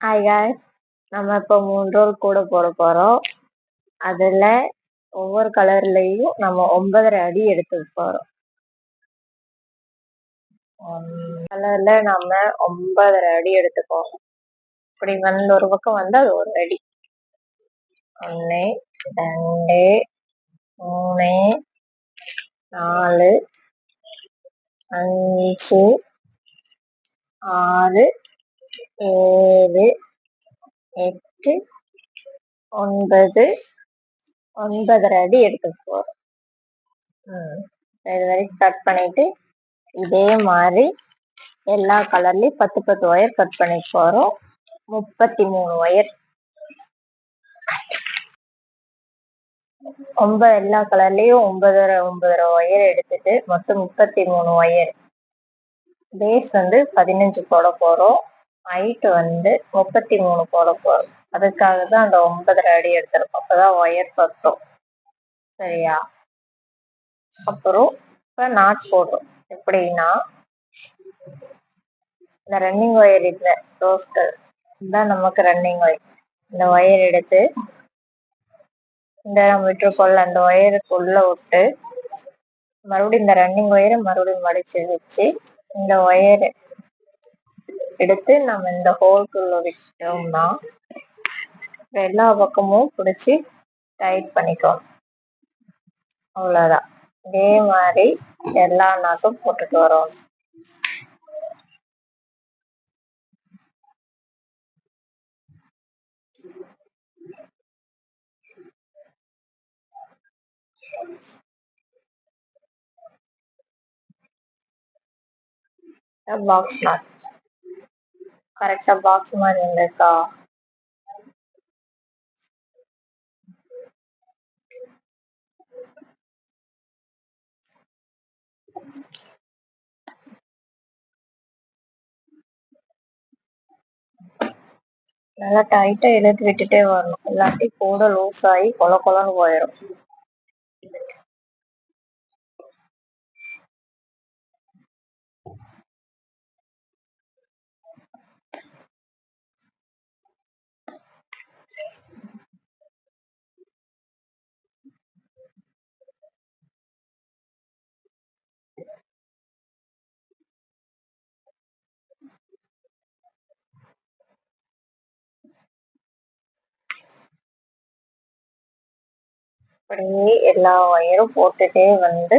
Hi guys நம்ம இப்போ மூணு ரோல் கூட போட போகிறோம் அதில் ஒவ்வொரு கலர்லேயும் நம்ம ஒன்பதரை அடி எடுத்து போகிறோம் கலரில் நம்ம ஒன்பதரை அடி எடுத்துக்கோம் இப்படி வந்து ஒரு பக்கம் வந்து அது ஒரு அடி. ஒன்று ரெண்டு மூணு நாலு அஞ்சு ஆறு ஏழு எட்டு ஒன்பது ஒன்பதரை அடி எடுத்துட்டு போகிறோம் இது வரைக்கும் கட் பண்ணிட்டு இதே மாதிரி எல்லா கலர்லயும் பத்து பத்து ஒயர் கட் பண்ணி போறோம். முப்பத்தி மூணு ஒயர் ஒன்பது எல்லா கலர்லயும் ஒன்பதரை ஒன்பதரை ஒயர் எடுத்துட்டு மொத்தம் முப்பத்தி மூணு ஒயர் பேஸ் வந்து பதினஞ்சு போட போறோம். ஹைட் வந்து முப்பத்தி மூணு போட போறோம். அதுக்காக தான் அந்த ஒன்பதரை அடி எடுத்திருக்கோம். அப்போதான் ஒயர் பத்தும். சரியா? அப்புறம் இப்போ நாட் போடுறோம். எப்படின்னா இந்த ரன்னிங் ஒயர் இல்லை ரோஸ்கள் இதுதான் நமக்கு ரன்னிங் ஒயர் இந்த ஒயர் எடுத்து இந்த நம்ம விட்டுருக்கோம்ல அந்த ஒயருக்குள்ள விட்டு மறுபடியும் இந்த ரன்னிங் ஒயரை மறுபடியும் மடிச்சு வச்சு இந்த ஒயர் எடுத்து நம்ம இந்த ஹோல்குள்ள விட்டோம்னா எல்லா பக்கமும் பிடிச்சி டைட் பண்ணிக்கணும் அவ்வளோதான் இதே மாதிரி எல்லா நாக்கும் போட்டுட்டு வரோம். பாக்ஸ் நாட் கரெக்டா பாக்ஸ் மாதிரி வந்திருக்கா நல்லா டைட்டா இழுத்து விட்டுட்டே வரணும். இல்லாட்டி கூட லூஸ் ஆகி கொல கொலன்னு போயிடும் அப்படியே எல்லா ஒயரும் போட்டுட்டே வந்து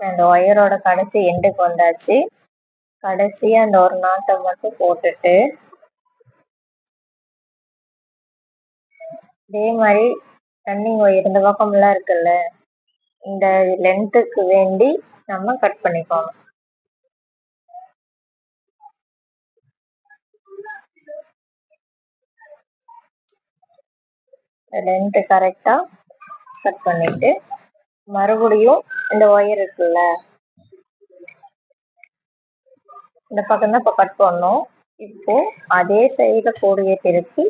அந்த ஒயரோட கடைசி எண்டுக்கு வந்தாச்சு. கடைசியா அந்த ஒரு நாட்டை மட்டும் போட்டுட்டு இதே மாதிரி ரன்னிங் ஒயர் இந்த பக்கம்லாம் இருக்குல்ல இந்த லென்த்துக்கு வேண்டி நம்ம கட் பண்ணிக்கணும். லென்த்து கரெக்டா கட் பண்ணிட்டு மறுபடியும் இந்த ஒயர் இருக்குல்ல இந்த பக்கம் தான் இப்போ கட் பண்ணோம். இப்போ அதே சைடில் கூடிய திருப்பி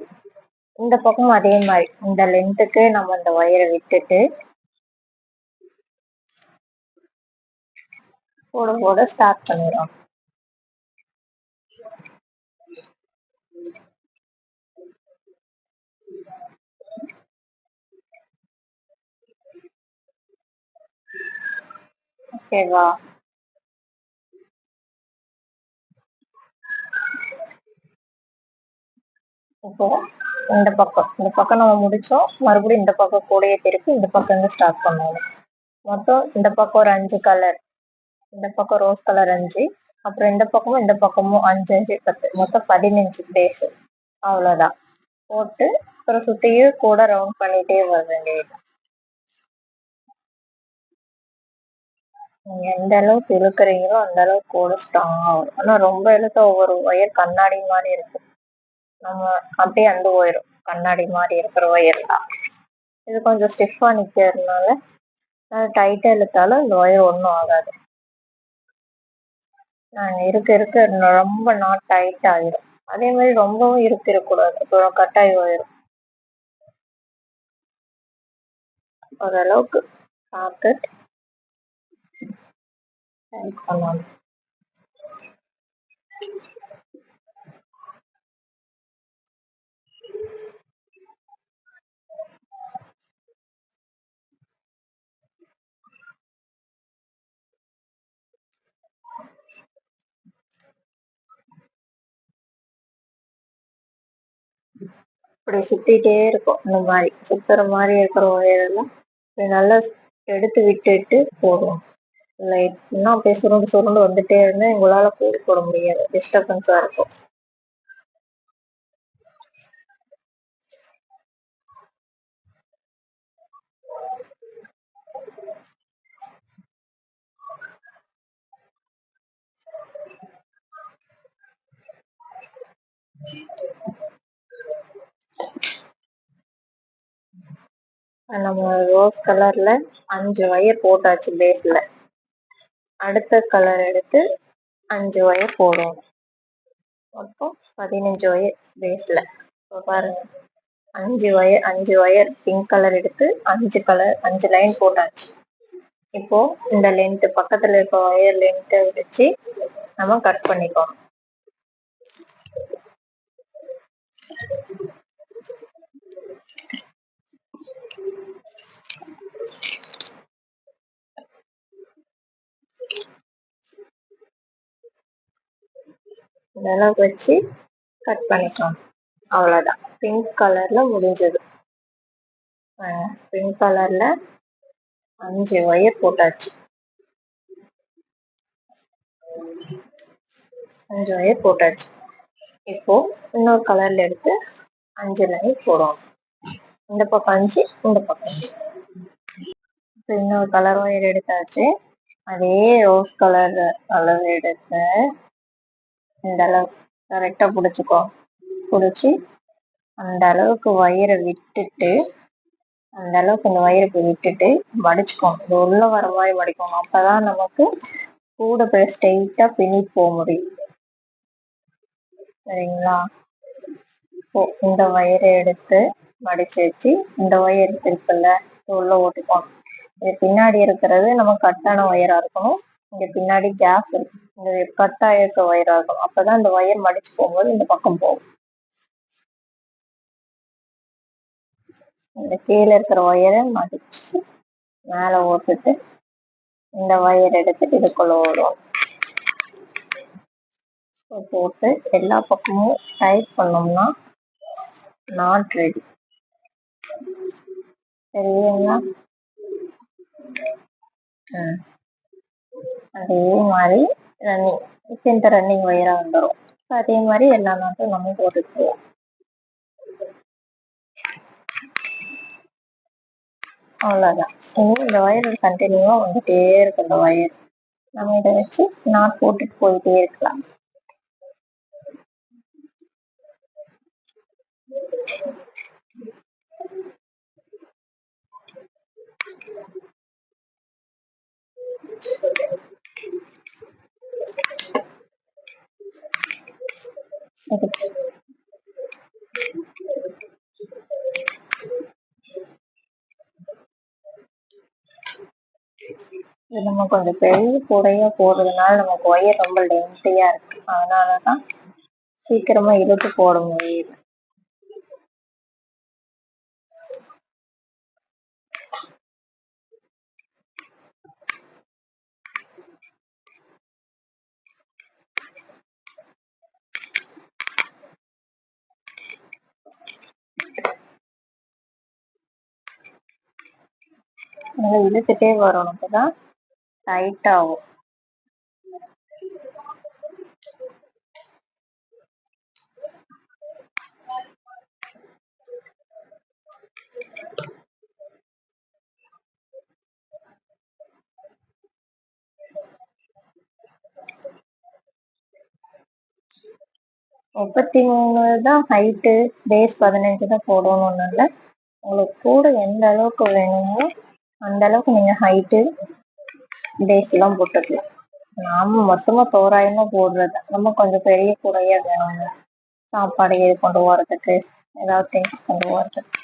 இந்த பக்கம் அதே மாதிரி இந்த லென்த்துக்கு நம்ம இந்த ஒயரை விட்டுட்டு போட போட ஸ்டார்ட் பண்ணிடலாம். ஓகேவா இப்போ இந்த பக்கம் இந்த பக்கம் நம்ம முடிச்சோம். மறுபடியும் இந்த பக்கம் கூடையே திருப்பி இந்த பக்கம் இருந்து ஸ்டார்ட் பண்ணுவோம் மொத்தம் இந்த பக்கம் ஒரு அஞ்சு கலர் இந்த பக்கம் ரோஸ் கலர் அஞ்சு அப்புறம் இந்த பக்கமும் இந்த பக்கமும் அஞ்சு அஞ்சு பத்து. மொத்தம் பதினஞ்சு பேஸ் அவ்வளோதான் போட்டு அப்புறம் சுத்தியும் கூட ரவுண்ட் பண்ணிட்டே வர வேண்டியது. நீங்க எந்த அளவுக்கு இழுக்கிறீங்களோ அந்த அளவுக்கு கூட ஸ்ட்ராங்கா வரும். ஆனா ரொம்ப இழுத்த ஒவ்வொரு ஒயர் கண்ணாடி மாதிரி இருக்கு. நம்ம அப்படியே அந்த ஒயரும் கண்ணாடி மாதிரி இருக்கிற ஒயர் தான். இது கொஞ்சம் ஸ்டிஃபா நிக்கிறதுனால டைட்டா இழுத்தாலும் இந்த ஒயர் ஒன்றும் ஆகாது. இருக்க இருக்க ரொம்ப நாட் டைட் ஆயிரும் அதே மாதிரி ரொம்பவும் இருக்கு இருக்கக்கூடாது. அப்புறம் கட்டாய் ஆயிரும் ஓரளவுக்கு பார்த்து இப்படி சுத்திட்டே இருக்கும். இந்த மாதிரி சுத்துற மாதிரி இருக்கிற ஒயரெல்லாம் நல்லா எடுத்து விட்டுட்டு போடுவோம் லைட்னா அப்படியே சுருண்டு சுருண்டு வந்துட்டே இருந்தால் எங்களால் போட்டு போட முடியாது. டிஸ்டர்பன்ஸாக இருக்கும். நம்ம ரோஸ் கலர்ல அஞ்சு ஒயர் போட்டாச்சு பேஸ்ல அடுத்த கலர் எடுத்து அஞ்சு ஒயர் போடுவோம். மொத்தம் பதினஞ்சு ஒயர் பேஸில் பாருங்கள் அஞ்சு ஒயர் அஞ்சு ஒயர் பிங்க் கலர் எடுத்து அஞ்சு கலர் அஞ்சு லைன் போட்டாச்சு. இப்போ இந்த லென்த்து பக்கத்தில் இருக்க ஒயர் லென்த்தை வச்சு நம்ம கட் பண்ணிக்கோம் இதெல்லாம் வச்சு கட் பண்ணிக்கலாம் அவ்வளோதான் பிங்க் கலரில் முடிஞ்சது. பிங்க் கலரில் அஞ்சு ஒயர் போட்டாச்சு. அஞ்சு ஒயர் போட்டாச்சு. இப்போ இன்னொரு கலர்ல எடுத்து அஞ்சு லைன் போடுவோம் இந்த பக்கம் அஞ்சு இந்த பக்கம் அஞ்சு. இப்போ இன்னொரு கலர் ஒயர் எடுத்தாச்சு. அதே ரோஸ் கலர் அளவு எடுத்து இந்த அளவுக்கு கரெக்டாக பிடிச்சிக்கோ. பிடிச்சி அந்த அளவுக்கு வயிறை விட்டுட்டு அந்த அளவுக்கு இந்த வயிறுக்கு விட்டுட்டு மடிச்சுக்கோங்க இது உள்ள வர மாதிரி மடிக்கணும் அப்பதான் நமக்கு கூட போய் ஸ்ட்ரெயிட்டா பின்னி போக முடியும். சரிங்களா? இப்போ இந்த வயிறை எடுத்து மடிச்சு வச்சு இந்த ஒயர் இருக்குல்ல உள்ள ஓட்டிக்கோங்க. இது பின்னாடி இருக்கிறது நம்ம கட்டான ஒயரா இருக்கணும். இங்க பின்னாடி கேப் இருக்கு. இந்த கட் ஆயிருக்க ஒயர் ஆகும் அப்பதான் இந்த ஒயர் மடிச்சு போகும்போது இந்த பக்கம் போகும். இந்த கீழே இருக்கிற ஒயரை மடிச்சு மேல ஓட்டுட்டு இந்த ஒயர் எடுத்துட்டு இதுக்குள்ள ஓடும் போட்டு எல்லா பக்கமும் டைட் பண்ணோம்னா நாட் ரெடி சரிங்களா அதே மாதிரி ரன்னிங் இந்த ரன்னிங் ஒயரா வந்துடும் அதே மாதிரி எல்லா நாட்டும் நம்ம போட்டுக்குவோம் அவ்வளோதான் இனி இந்த ஒயர் கண்டினியூவா வந்துட்டே இருக்கு இந்த ஒயர் நம்ம இதை வச்சு நாட் போட்டுட்டு போயிட்டே இருக்கலாம் இது நம்ம கொஞ்சம் பெரிய கூடையா போடுறதுனால நமக்கு ஒயர் ரொம்ப லென்த்தியா இருக்கு. அதனாலதான் சீக்கிரமா இழுத்து போட முடியுது. நல்லா இழுத்துட்டே வரணும். அப்பதான் டைட் ஆகும். முப்பத்தி மூணு தான் ஹைட்டு பேஸ் பதினஞ்சு தான் போடணும்னால உங்களுக்கு கூட எந்த அளவுக்கு வேணுமோ அந்த அளவுக்கு நீங்க ஹைட்டு டேஸ் எல்லாம் போட்டுக்கலாம் நாம மொத்தமா தோராயமா போடுறது. நம்ம கொஞ்சம் பெரிய குறைய வேணும் சாப்பாடு எது கொண்டு போறதுக்கு ஏதாவது திங்ஸ் கொண்டு போறதுக்கு